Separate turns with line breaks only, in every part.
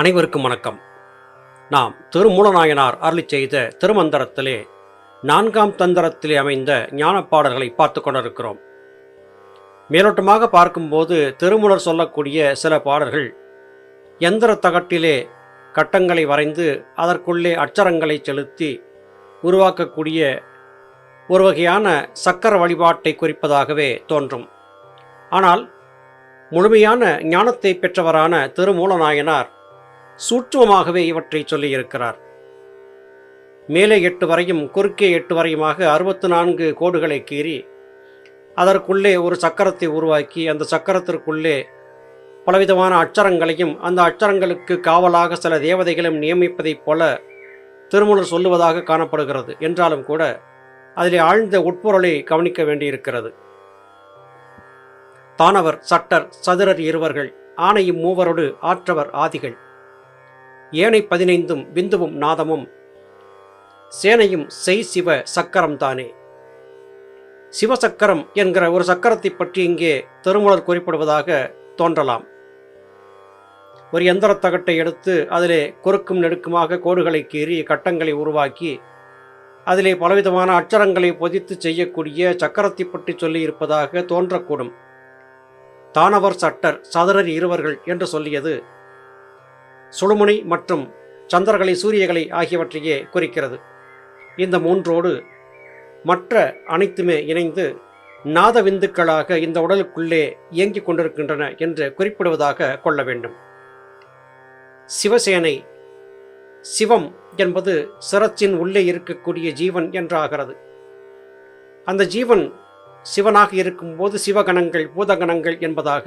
அனைவருக்கும் வணக்கம். நாம் திருமூலநாயனார் அருளி செய்த திருமந்திரத்திலே நான்காம் தந்திரத்திலே அமைந்த ஞானப்பாடல்களை பார்த்து கொண்டிருக்கிறோம். மேலோட்டமாக பார்க்கும்போது திருமூலர் சொல்லக்கூடிய சில பாடல்கள் எந்திர தகட்டிலே கட்டங்களை வரைந்து அதற்குள்ளே அச்சரங்களை செலுத்தி உருவாக்கக்கூடிய ஒரு வகையான சக்கர வழிபாட்டை குறிப்பதாகவே தோன்றும். ஆனால் முழுமையான ஞானத்தை பெற்றவரான திருமூலநாயனார் சூட்சமாகவே இவற்றை சொல்லியிருக்கிறார். மேலே எட்டு வரையும் குறுக்கே எட்டு வரையுமாக அறுபத்து நான்கு கோடுகளை கீறி அதற்குள்ளே ஒரு சக்கரத்தை உருவாக்கி அந்த சக்கரத்திற்குள்ளே பலவிதமான அச்சரங்களையும் அந்த அச்சரங்களுக்கு காவலாக சில தேவதைகளும் நியமிப்பதைப் போல திருமூலர் சொல்லுவதாக காணப்படுகிறது. என்றாலும் கூட அதிலே ஆழ்ந்த உட்பொருளை கவனிக்க வேண்டியிருக்கிறது. தானவர் சட்டர் சதுரர் இருவர்கள் ஆணையும் மூவரோடு ஆற்றவர் ஆதிகள். ஏனை பதினைந்தும் விந்துவும் நாதமும் சேனையும் செய் சிவ சக்கரம் தானே. சிவசக்கரம் என்கிற ஒரு சக்கரத்தை பற்றி இங்கே திருமூலர் குறிப்பிடுவதாக தோன்றலாம். ஒரு எந்திரத்தகட்டை எடுத்து அதிலே குறுக்கும் நெடுக்குமாக கோடுகளை கீறி கட்டங்களை உருவாக்கி அதிலே பலவிதமான அச்சரங்களை பொதித்து செய்யக்கூடிய சக்கரத்தை பற்றி சொல்லியிருப்பதாக தோன்றக்கூடும். தானவர் சட்டர் சதுரர் இருவர்கள் என்று சொல்லியது சுழுமுனை மற்றும் சந்திரகளை சூரியகளை ஆகியவற்றையே குறிக்கிறது. இந்த மூன்றோடு மற்ற அனைத்துமே இணைந்து நாத விந்துக்களாக இந்த உடலுக்குள்ளே இயங்கிக் கொண்டிருக்கின்றன என்று குறிப்பிடுவதாக கொள்ள வேண்டும். சிவசேனை சிவம் என்பது சிரத்தின் உள்ளே இருக்கக்கூடிய ஜீவன் என்றாகிறது. அந்த ஜீவன் சிவனாக இருக்கும்போது சிவகணங்கள் பூதகணங்கள் என்பதாக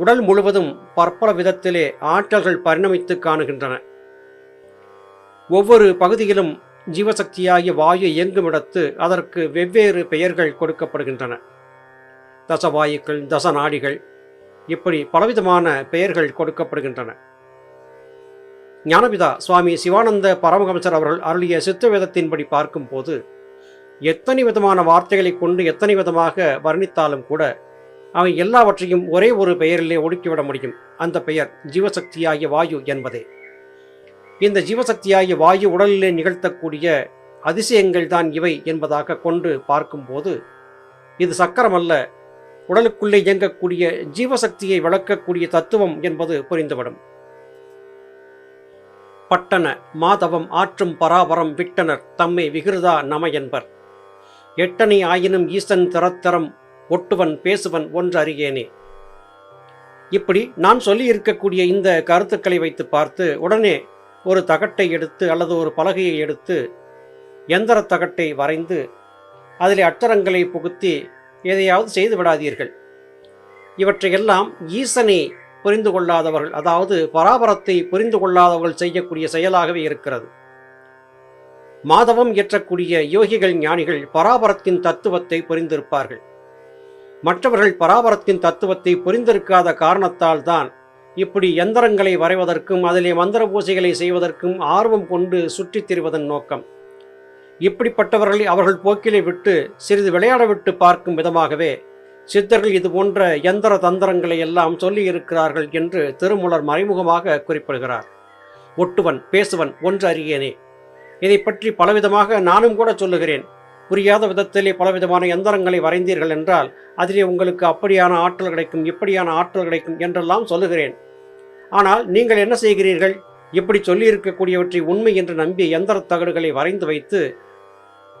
உடல் முழுவதும் பற்பல விதத்திலே ஆற்றல்கள் பரிணமித்து காணுகின்றன. ஒவ்வொரு பகுதியிலும் ஜீவசக்தியாகிய வாயு இயங்கும் இடத்து அதற்கு வெவ்வேறு பெயர்கள் கொடுக்கப்படுகின்றன. தசவாயுக்கள் தசநாடிகள் இப்படி பலவிதமான பெயர்கள் கொடுக்கப்படுகின்றன. ஞானபிதா சுவாமி சிவானந்த பரமஹம்சர் அவர்கள் அருளிய சித்த வேதத்தின்படி பார்க்கும்போது எத்தனை விதமான வார்த்தைகளை கொண்டு எத்தனை விதமாக வர்ணித்தாலும் கூட அவை எல்லாவற்றையும் ஒரே ஒரு பெயரிலே ஒடுக்கிவிட முடியும். அந்த பெயர் ஜீவசக்தியாகிய வாயு என்பதே. இந்த ஜீவசக்தியாகிய வாயு உடலிலே நிகழ்த்தக்கூடிய அதிசயங்கள் தான் இவை என்பதாக கொண்டு பார்க்கும்போது இது சக்கரம் அல்ல உடலுக்குள்ளே இயங்கக்கூடிய ஜீவசக்தியை விளக்கக்கூடிய தத்துவம் என்பது புரிந்துவிடும். பட்டன மாதவம் ஆற்றும் பராபரம் விட்டனர் தம்மை விகிருதா நம என்பர். எட்டனை ஆயினும் ஈசன் திறத்தரம் ஒட்டுவன் பேசுவன் ஒன்று அறியேனே இப்படி நான் சொல்லி இருக்கக்கூடிய இந்த கருத்துக்களை வைத்து பார்த்து உடனே ஒரு தகட்டை எடுத்து அல்லது ஒரு பலகையை எடுத்து எந்திர தகட்டை வரைந்து அதில் அச்சரங்களை புகுத்தி எதையாவது செய்து விடாதீர்கள். இவற்றையெல்லாம் ஈசனை புரிந்து கொள்ளாதவர்கள் அதாவது பராபரத்தை புரிந்து கொள்ளாதவர்கள் செய்யக்கூடிய செயலாகவே இருக்கிறது. மாதவம் இயற்றக்கூடிய யோகிகள் ஞானிகள் பராபரத்தின் தத்துவத்தை புரிந்திருப்பார்கள். மற்றவர்கள் பராபரத்தின் தத்துவத்தை புரிந்திருக்காத காரணத்தால் தான் இப்படி எந்திரங்களை வரைவதற்கும் அதிலே மந்திர பூசைகளை செய்வதற்கும் ஆர்வம் கொண்டு சுற்றித் திரிவதன் நோக்கம். இப்படிப்பட்டவர்களை அவர்கள் போக்கிலே விட்டு சிறிது விளையாட விட்டு பார்க்கும் விதமாகவே சித்தர்கள் இது போன்ற எந்திர தந்திரங்களை எல்லாம் சொல்லி இருக்கிறார்கள் என்று திருமூலர் மறைமுகமாக குறிப்பிடுகிறார். ஒட்டுவன் பேசுவன் ஒன்று அறியேனே. இதை பற்றி பலவிதமாக நானும் கூட சொல்லுகிறேன். புரியாத விதத்திலே பலவிதமான எந்திரங்களை வரைந்தீர்கள் என்றால் அதிலே உங்களுக்கு அப்படியான ஆற்றல் கிடைக்கும் இப்படியான ஆற்றல் கிடைக்கும் என்றெல்லாம் சொல்லுகிறேன். ஆனால் நீங்கள் என்ன செய்கிறீர்கள்? இப்படி சொல்லியிருக்கக்கூடியவற்றை உண்மை என்று நம்பி எந்திர தகடுகளை வரைந்து வைத்து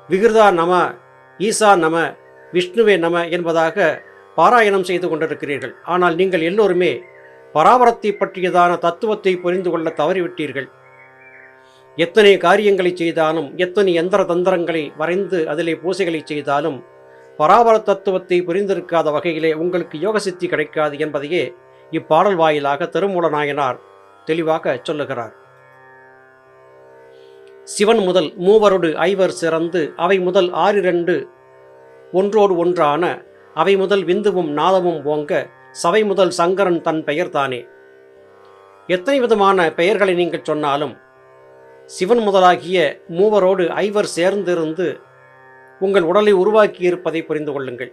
விகிருதா நம ஈசா நம விஷ்ணுவே நம என்பதாக பாராயணம் செய்து கொண்டிருக்கிறீர்கள். ஆனால் நீங்கள் எல்லோருமே பராபரத்தை பற்றியதான தத்துவத்தை புரிந்து கொள்ள தவறிவிட்டீர்கள். எத்தனை காரியங்களை செய்தாலும் எத்தனை எந்திர தந்திரங்களை வரைந்து அதிலே பூசைகளை செய்தாலும் பராபர தத்துவத்தை புரிந்திருக்காத வகையிலே உங்களுக்கு யோக சித்தி கிடைக்காது என்பதையே இப்பாடல் வாயிலாக திருமூல நாயனார் தெளிவாக சொல்லுகிறார். சிவன் முதல் மூவரோடு ஐவர் சிறந்து அவை முதல் ஆறிரண்டு ஒன்றோடு ஒன்றான அவை முதல் விந்துவும் நாதமும் ஓங்க சபை முதல் சங்கரன் தன் பெயர்தானே. எத்தனை விதமான பெயர்களை நீங்கள் சொன்னாலும் சிவன் முதலாகிய மூவரோடு ஐவர் சேர்ந்திருந்து உங்கள் உடலை உருவாக்கியிருப்பதை புரிந்து கொள்ளுங்கள்.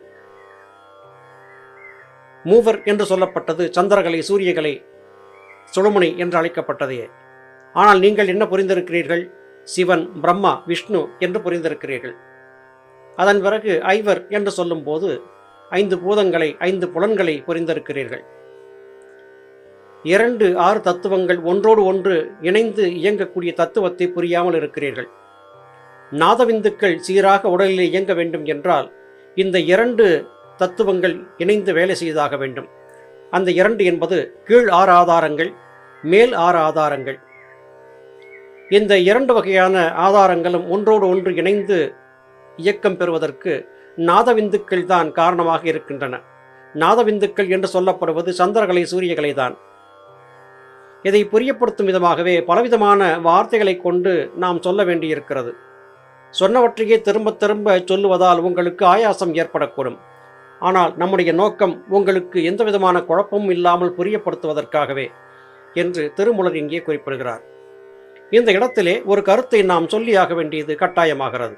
மூவர் என்று சொல்லப்பட்டது சந்திரகலை சூரியகலை சுழுமுனை என்று அழைக்கப்பட்டதே ஆனால் நீங்கள் என்ன புரிந்திருக்கிறீர்கள்? சிவன் பிரம்மா விஷ்ணு என்று புரிந்திருக்கிறீர்கள். அதன் பிறகு ஐவர் என்று சொல்லும்போது ஐந்து பூதங்களை ஐந்து புலன்களை புரிந்திருக்கிறீர்கள். இரண்டு ஆறு தத்துவங்கள் ஒன்றோடு ஒன்று இணைந்து இயங்கக்கூடிய தத்துவத்தை புரியாமல் இருக்கிறீர்கள். நாதவிந்துக்கள் சீராக உடலில் இயங்க வேண்டும் என்றால் இந்த இரண்டு தத்துவங்கள் இணைந்து வேலை செய்தாக வேண்டும். அந்த இரண்டு என்பது கீழ் ஆறு ஆதாரங்கள் மேல் ஆறு ஆதாரங்கள். இந்த இரண்டு வகையான ஆதாரங்களும் ஒன்றோடு ஒன்று இணைந்து இயக்கம் பெறுவதற்கு நாதவிந்துக்கள் தான் காரணமாக இருக்கின்றன. நாதவிந்துக்கள் என்று சொல்லப்படுவது சந்திரகலை சூரியகலை தான் இதை புரியப்படுத்தும் விதமாகவே பலவிதமான வார்த்தைகளை கொண்டு நாம் சொல்ல வேண்டியிருக்கிறது. சொன்னவற்றையே திரும்ப திரும்ப சொல்லுவதால் உங்களுக்கு ஆயாசம் ஏற்படக்கூடும். ஆனால் நம்முடைய நோக்கம் உங்களுக்கு எந்த விதமான குழப்பமும் இல்லாமல் புரியப்படுத்துவதற்காகவே என்று திருமுலர் இங்கே குறிப்பிடுகிறார். இந்த இடத்திலே ஒரு கருத்தை நாம் சொல்லியாக வேண்டியது கட்டாயமாகிறது.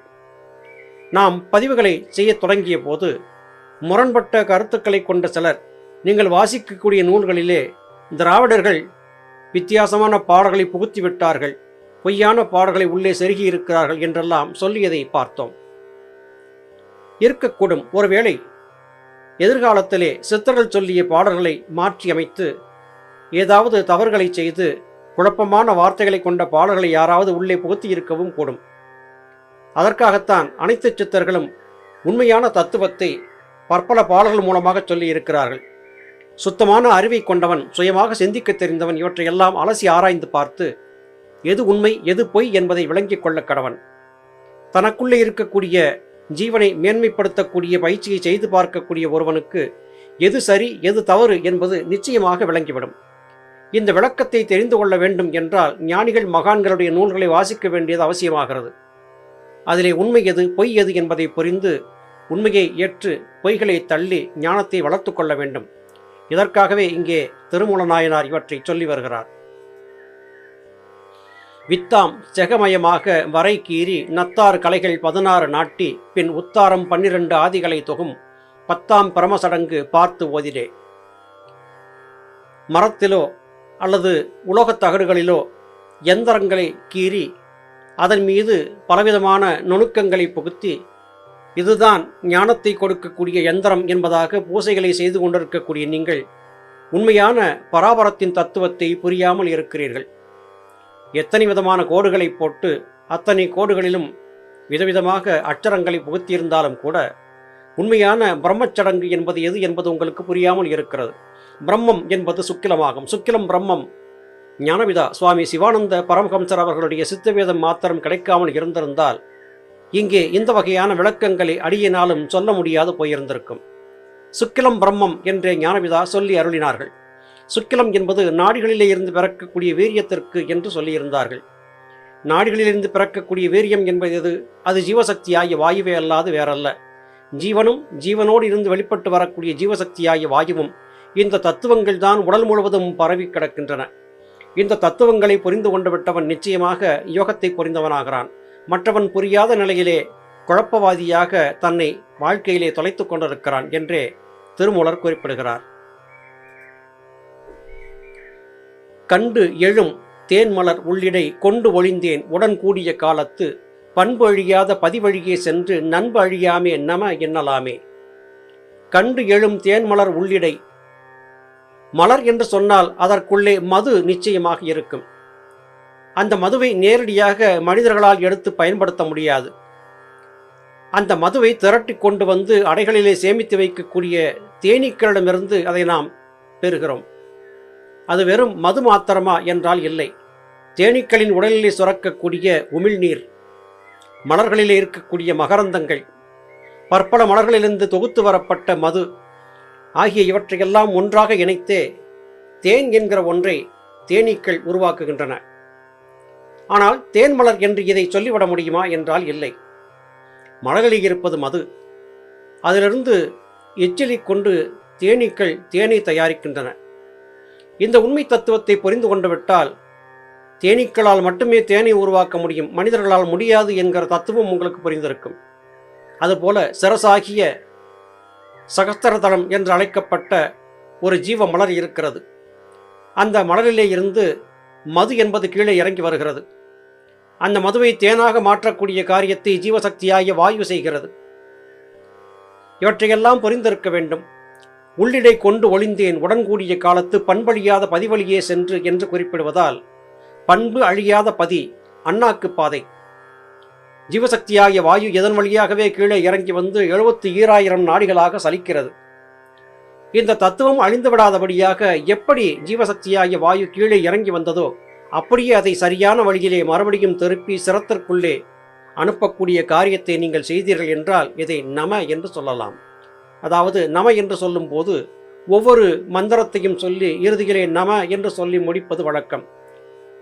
நாம் பதிவுகளை செய்யத் தொடங்கிய போது முரண்பட்ட கருத்துக்களை கொண்ட சிலர் நீங்கள் வாசிக்கக்கூடிய நூல்களிலே திராவிடர்கள் வித்தியாசமான பாடல்களை புகுத்தி விட்டார்கள் பொய்யான பாடல்களை உள்ளே செருகி இருக்கிறார்கள் என்றெல்லாம் சொல்லியதை பார்த்தோம். இருக்கக்கூடும். ஒருவேளை எதிர்காலத்திலே சித்தர்கள் சொல்லிய பாடல்களை மாற்றி அமைத்து ஏதாவது தவறுகளை செய்து குழப்பமான வார்த்தைகளை கொண்ட பாடல்களை யாராவது உள்ளே புகுத்தி இருக்கவும் கூடும். அதற்காகத்தான் அனைத்து சித்தர்களும் உண்மையான தத்துவத்தை பற்பல பாடல்கள் மூலமாக சொல்லி இருக்கிறார்கள் சுத்தமான அறிவை கொண்டவன் சுயமாக சிந்திக்க தெரிந்தவன் இவற்றையெல்லாம் அலசி ஆராய்ந்து பார்த்து எது உண்மை எது பொய் என்பதை விளங்கிக் கொள்ள கடவன். தனக்குள்ளே இருக்கக்கூடிய ஜீவனை மேன்மைப்படுத்தக்கூடிய பயிற்சியை செய்து பார்க்கக்கூடிய ஒருவனுக்கு எது சரி எது தவறு என்பது நிச்சயமாக விளங்கிவிடும். இந்த விளக்கத்தை தெரிந்து கொள்ள வேண்டும் என்றால் ஞானிகள் மகான்களுடைய நூல்களை வாசிக்க வேண்டியது அவசியமாகிறது. அதிலே உண்மை எது பொய் எது என்பதை புரிந்து உண்மையை ஏற்று பொய்களை தள்ளி ஞானத்தை வளர்த்து கொள்ள வேண்டும். இதற்காகவே இங்கே திருமூல நாயனார் இவற்றை சொல்லி வருகிறார். வித்தாம் செகமயமாக வரை கீறி நத்தார் கலைகள் பதினாறு நாட்டி பின் உத்தாரம் பன்னிரண்டு ஆதிகளை தொகும் பத்தாம் பரமசடங்கு பார்த்து ஓதிடே மரத்திலோ அல்லது உலோகத் தகடுகளிலோ எந்திரங்களை கீறி அதன் மீது பலவிதமான நுணுக்கங்களை புகுத்தி இதுதான் ஞானத்தை கொடுக்கக்கூடிய எந்திரம் என்பதாக பூசைகளை செய்து கொண்டிருக்கக்கூடிய நீங்கள் உண்மையான பராபரத்தின் தத்துவத்தை புரியாமல் இருக்கிறீர்கள். எத்தனை விதமான கோடுகளை போட்டு அத்தனை கோடுகளிலும் விதவிதமாக அச்சரங்களை புகுத்தியிருந்தாலும் கூட உண்மையான பிரம்மச்சடங்கு என்பது எது என்பது உங்களுக்கு புரியாமல் இருக்கிறது. பிரம்மம் என்பது சுக்கிலமாகும். சுக்கிலம் பிரம்மம். ஞானவிதா. சுவாமி சிவானந்த பரமஹம்சர் அவர்களுடைய சித்தவேதம் மாத்திரம் கிடைக்காமல் இருந்திருந்தால் இங்கே இந்த வகையான விளக்கங்களை அடியினாலும் சொல்ல முடியாது போயிருந்திருக்கும். சுக்கிலம் பிரம்மம் என்றே ஞானவிதா சொல்லி அருளினார்கள். சுக்கிலம் என்பது நாடிகளிலே இருந்து பிறக்கக்கூடிய வீரியத்திற்கு என்று சொல்லியிருந்தார்கள். நாடிகளிலிருந்து பிறக்கக்கூடிய வீரியம் என்பது எது அது ஜீவசக்தியாகிய வாயுவே அல்லாது வேறல்ல. ஜீவனும் ஜீவனோடு இருந்து வெளிப்பட்டு வரக்கூடிய ஜீவசக்தியாகிய வாயுவும் இந்த தத்துவங்கள் தான் உடல் முழுவதும் பரவி கிடக்கின்றன. இந்த தத்துவங்களை புரிந்து கொண்டு விட்டவன் நிச்சயமாக யோகத்தை புரிந்தவனாகிறான். மற்றவன் புரியாத நிலையிலே குழப்பவாதியாக தன்னை வாழ்க்கையிலே தொலைத்து கொண்டிருக்கிறான் என்றே திருமூலர் குறிப்பிடுகிறார். கண்டு எழும் தேன்மலர் உள்ளிடை கொண்டு ஒளிந்தேன் உடன் கூடிய காலத்து பண்பு அழியாத பதிவழியே சென்று நண்பு அழியாமே நம எண்ணலாமே கண்டு எழும் தேன்மலர் உள்ளிடை மலர் என்று சொன்னால் அதற்குள்ளே மது நிச்சயமாக இருக்கும். அந்த மதுவை நேரடியாக மனிதர்களால் எடுத்து பயன்படுத்த முடியாது. அந்த மதுவை திரட்டி கொண்டு வந்து அடைகளிலே சேமித்து வைக்கக்கூடிய தேனீக்களிடமிருந்து அதை நாம் பெறுகிறோம். அது வெறும் மது மாத்திரமா என்றால் இல்லை. தேனீக்களின் உடலிலே சுரக்கக்கூடிய உமிழ்நீர் மலர்களிலே இருக்கக்கூடிய மகரந்தங்கள் பற்பல மலர்களிலிருந்து தொகுத்து வரப்பட்ட மது ஆகிய இவற்றையெல்லாம் ஒன்றாக இணைத்தே தேன் என்கிற ஒன்றை தேனீக்கள் உருவாக்குகின்றன. ஆனால் தேன் மலர் என்று இதை சொல்லிவிட முடியுமா என்றால் இல்லை. மலர்களில் இருப்பது மது. அதிலிருந்து எச்சிலை கொண்டு தேனீக்கள் தேனை தயாரிக்கின்றன. இந்த உண்மை தத்துவத்தை புரிந்து கொண்டுவிட்டால் தேனீக்களால் மட்டுமே தேனை உருவாக்க முடியும் மனிதர்களால் முடியாது என்கிற தத்துவம் உங்களுக்கு புரிந்திருக்கும். அதுபோல சிரசாகிய சகஸ்திரதளம் என்று அழைக்கப்பட்ட ஒரு ஜீவ மலர் இருக்கிறது. அந்த மலரிலே இருந்து மது என்பது கீழே இறங்கி வருகிறது. அந்த மதுவை தேனாக மாற்றக்கூடிய காரியத்தை ஜீவசக்தியாகிய வாயு செய்கிறது. இவற்றையெல்லாம் புரிந்திருக்க வேண்டும். உள்ளிடை கொண்டு ஒளிந்தேன் உடன்கூடிய காலத்து பண்பழியாத பதிவழியே சென்று என்று குறிப்பிடுவதால் பண்பு அழியாத பதி அண்ணாக்கு பாதை. ஜீவசக்தியாகிய வாயு எதன் வழியாகவே கீழே இறங்கி வந்து எழுபத்தி ஈராயிரம் நாடிகளாக சலிக்கிறது. இந்த தத்துவம் அழிந்து விடாதபடியாக எப்படி ஜீவசக்தியாகிய வாயு கீழே இறங்கி வந்ததோ அப்படியே அதை சரியான வழியிலே மறுபடியும் திருப்பி சிரத்திற்குள்ளே அனுப்பக்கூடிய காரியத்தை நீங்கள் செய்தீர்கள் என்றால் இதை நம என்று சொல்லலாம். அதாவது நம என்று சொல்லும்போது ஒவ்வொரு மந்திரத்தையும் சொல்லி இறுதியிலே நம என்று சொல்லி முடிப்பது வழக்கம்.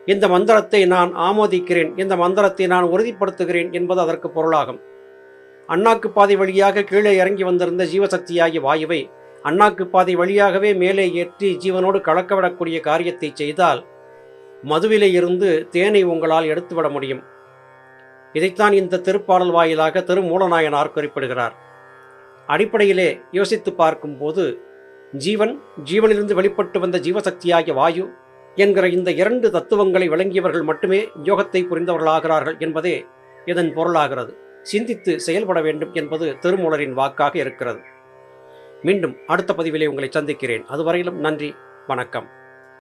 இந்த மந்திரத்தை நான் ஆமோதிக்கிறேன் இந்த மந்திரத்தை நான் உறுதிப்படுத்துகிறேன் என்பது அதற்கு பொருளாகும். அண்ணாக்கு பாதை வழியாக கீழே இறங்கி வந்திருந்த ஜீவசக்தியாகிய வாயுவை அண்ணாக்கு பாதை வழியாகவே மேலே ஏற்றி ஜீவனோடு கலக்கவிடக்கூடிய காரியத்தை செய்தால் மதுவிலே இருந்து தேனை உங்களால் எடுத்துவிட முடியும். இதைத்தான் இந்த திருப்பாடல் வாயிலாக திருமூலநாயனார் குறிப்பிடுகிறார். அடிப்படையிலே யோசித்து பார்க்கும்போது ஜீவன் ஜீவனிலிருந்து வெளிப்பட்டு வந்த ஜீவசக்தியாகிய வாயு என்கிற இந்த இரண்டு தத்துவங்களை விளங்கியவர்கள் மட்டுமே யோகத்தை புரிந்தவர்களாகிறார்கள் என்பதே இதன் பொருளாகிறது. சிந்தித்து செயல்பட வேண்டும் என்பது திருமூலரின் வாக்காக இருக்கிறது. மீண்டும் அடுத்த பதிவிலே உங்களை சந்திக்கிறேன். அதுவரையிலும் நன்றி வணக்கம்.